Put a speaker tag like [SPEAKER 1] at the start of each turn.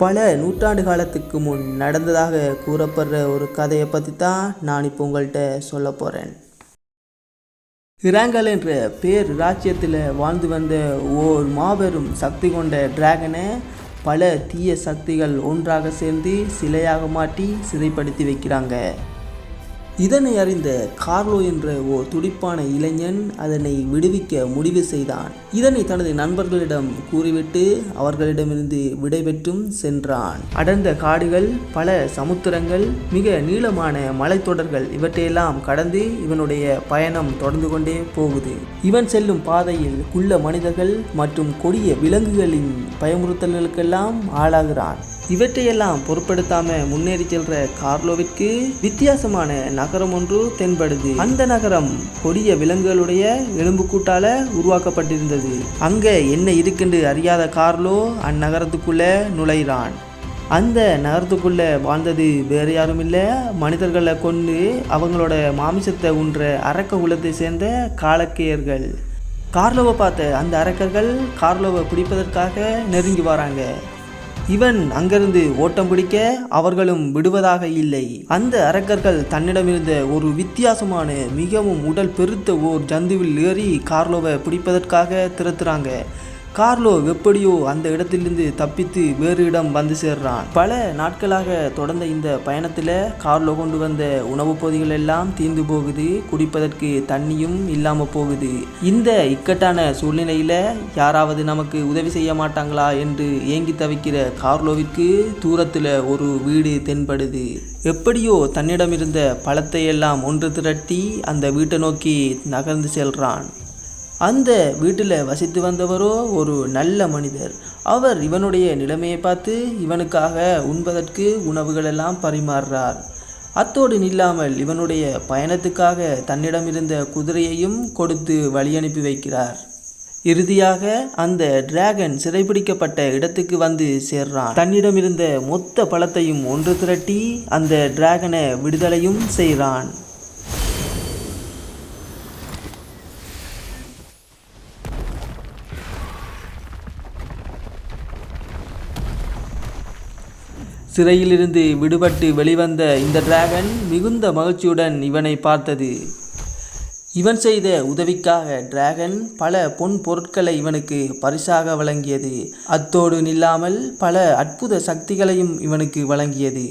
[SPEAKER 1] பல நூற்றாண்டு காலத்துக்கு முன் நடந்ததாக கூறப்படுற ஒரு கதையை பற்றி தான் நான் இப்போ உங்கள்கிட்ட சொல்ல போகிறேன் இராங்கல் என்ற பேர் ராஜ்யத்தில் வாழ்ந்து வந்த ஓர் மாபெரும் சக்தி கொண்ட டிராகனை பல தீய சக்திகள் ஒன்றாக சேர்ந்து சிலையாக மாட்டி சிறைப்படுத்தி வைக்கிறாங்க. இதனை அறிந்த கார்லோ என்ற ஓர் துடிப்பான இளைஞன் அதனை விடுவிக்க முடிவு செய்தான். இதனை தனது நண்பர்களிடம் கூறிவிட்டு அவர்களிடமிருந்து விடைபெற்றும் சென்றான். அடர்ந்த காடுகள் பல சமுத்திரங்கள் மிக நீளமான மலைத்தொடர்கள் இவற்றையெல்லாம் கடந்து இவனுடைய பயணம் தொடர்ந்து கொண்டே போகுது. இவன் செல்லும் பாதையில் குள்ள மனிதர்கள் மற்றும் கொடிய விலங்குகளின் பயமுறுத்தல்களுக்கெல்லாம் ஆளாகிறான். இவற்றையெல்லாம் பொருட்படுத்தாம முன்னேறி செல்ற கார்லோவிற்கு வித்தியாசமான நகரம் ஒன்று தென்படுது. அந்த நகரம் கொடிய விலங்குகளுடைய எலும்புக்கூட்டால உருவாக்கப்பட்டிருந்தது. அங்க என்ன இருக்குன்னு அறியாத கார்லோ அந்நகரத்துக்குள்ள நுழைகிறான். அந்த நகரத்துக்குள்ள வாழ்ந்தது வேறு யாரும் இல்லை மனிதர்களை கொண்டு அவங்களோட மாமிசத்தை உன்ற அரக்க குலத்தை சேர்ந்த காலக்கேயர்கள். கார்லோவை பார்த்த அந்த அரக்கர்கள் கார்லோவை பிடிப்பதற்காக நெருங்கி வராங்க. இவன் அங்கிருந்து ஓட்டம் பிடிக்க அவர்களும் விடுவதாக இல்லை. அந்த அரக்கர்கள் தன்னிடமிருந்த ஒரு வித்தியாசமான மிகவும் உடல் பெருத்த ஓர் ஜந்துவில் ஏறி கார்லோவை பிடிப்பதற்காக திறத்துறாங்க கார்லோ எப்படியோ அந்த இடத்திலிருந்து தப்பித்து வேறு இடம் வந்து சேர்றான். பல நாட்களாக தொடர்ந்த இந்த பயணத்தில் கார்லோ கொண்டு வந்த உணவுப் பொதிகள் எல்லாம் தீர்ந்து போகுது குடிப்பதற்கு தண்ணியும் இல்லாமல் போகுது. இந்த இக்கட்டான சூழ்நிலையில் யாராவது நமக்கு உதவி செய்ய மாட்டாங்களா என்று ஏங்கி தவிக்கிற கார்லோவிற்கு தூரத்தில் ஒரு வீடு தென்படுது. எப்படியோ தன்னிடம் இருந்த பழத்தை எல்லாம் ஒன்று திரட்டி அந்த வீட்டை நோக்கி நகர்ந்து செல்றான். அந்த வீட்டில் வசித்து வந்தவரோ ஒரு நல்ல மனிதர். அவர் இவனுடைய நிலைமையை பார்த்து இவனுக்காக உண்பதற்கு உணவுகளெல்லாம் பரிமாறுறார். அத்தோடு நில்லாமல் இவனுடைய பயணத்துக்காக தன்னிடம் இருந்த குதிரையையும் கொடுத்து வழி அனுப்பி வைக்கிறார். இறுதியாக அந்த டிராகன் சிறைபிடிக்கப்பட்ட இடத்துக்கு வந்து சேர்றான். தன்னிடம் இருந்த மொத்த பழத்தையும் ஒன்று திரட்டி அந்த டிராகனை விடுதலையும் செய்கிறான் சிறையிலிருந்து விடுபட்டு வெளிவந்த இந்த டிராகன் மிகுந்த மகிழ்ச்சியுடன் இவனை பார்த்தது. இவன் செய்த உதவிக்காக டிராகன் பல பொன் பொருட்களை இவனுக்கு பரிசாக வழங்கியது. அத்தோடு நில்லாமல் பல அற்புத சக்திகளையும் இவனுக்கு வழங்கியது.